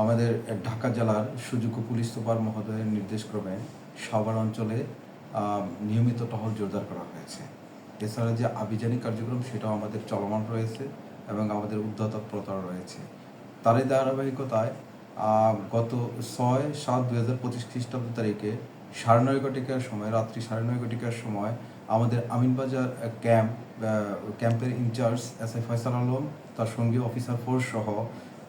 আমাদের ঢাকা জেলার সুযোগ্য পুলিশ সুপার মহোদয়ের নির্দেশক্রমে সাভার অঞ্চলে নিয়মিত টহল জোরদার করা হয়েছে। এছাড়া যে আভিযানিক কার্যক্রম, সেটাও আমাদের চলমান রয়েছে এবং আমাদের উদ্যত তৎপরতা রয়েছে। তারই ধারাবাহিকতায় গত ছয় সাত দুই হাজার পঁচিশ খ্রিস্টাব্দ তারিখে সাড়ে নয় ঘটিকার সময়, রাত্রি সাড়ে নয় ঘটিকার সময় আমাদের আমিনবাজার ক্যাম্প ক্যাম্পের in charge S A Faisal Alam, তার সঙ্গী অফিসার ফোর্স সহ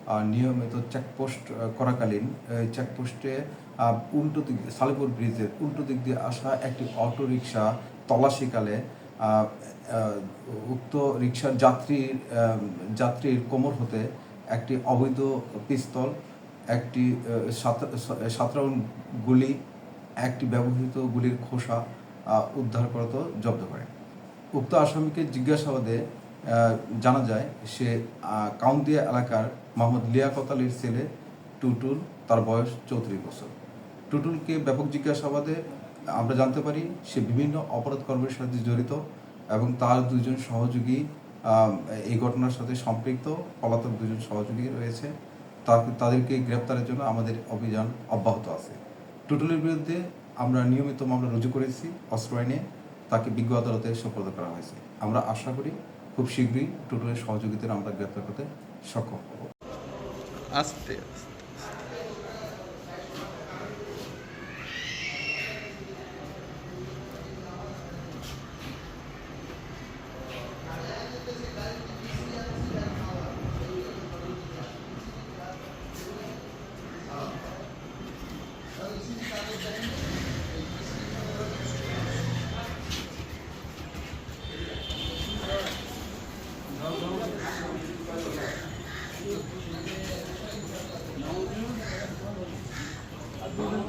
নিয়মিত চেকপোস্ট করাকালীন এই চেকপোস্টে উল্টো দিক সালেপুর ব্রিজের উল্টো দিক দিয়ে আসা একটি অটো রিক্সা তল্লাশিকালে আহ, আহ, উক্ত রিক্সার যাত্রীর যাত্রীর কোমর হতে একটি অবৈধ পিস্তল একটি আহ, সাত- সাত রাউন্ড গুলি একটি ব্যবহৃত গুলির খোসা উদ্ধার করত জব্দ করে। উক্ত আসামিকে জিজ্ঞাসাবাদে জানা যায়, সে কাউন্দিয়া এলাকার মোহাম্মদ লিয়াকত আলীর ছেলে টুটুল, তার বয়স চৌত্রিশ বছর। টুটুলকে ব্যাপক জিজ্ঞাসাবাদে আমরা জানতে পারি, সে বিভিন্ন অপরাধ কর্মের সাথে জড়িত এবং তার দুজন সহযোগী এই ঘটনার সাথে সম্পৃক্ত। পলাতক দুজন সহযোগী রয়েছে। তাদেরকে গ্রেপ্তারের জন্য আমাদের অভিযান অব্যাহত আছে। টুটুলের বিরুদ্ধে আমরা নিয়মিত মামলা রুজু করেছি, অস্ত্র আইনে। তাকে বিজ্ঞ আদালতে সোপর্দ করা হয়েছে। আমরা আশা করি খুব শীঘ্রই টোটোয়ের সহযোগিতার আমরা গ্রেপ্তার করতে সক্ষম হব। আস্তে আস্তে।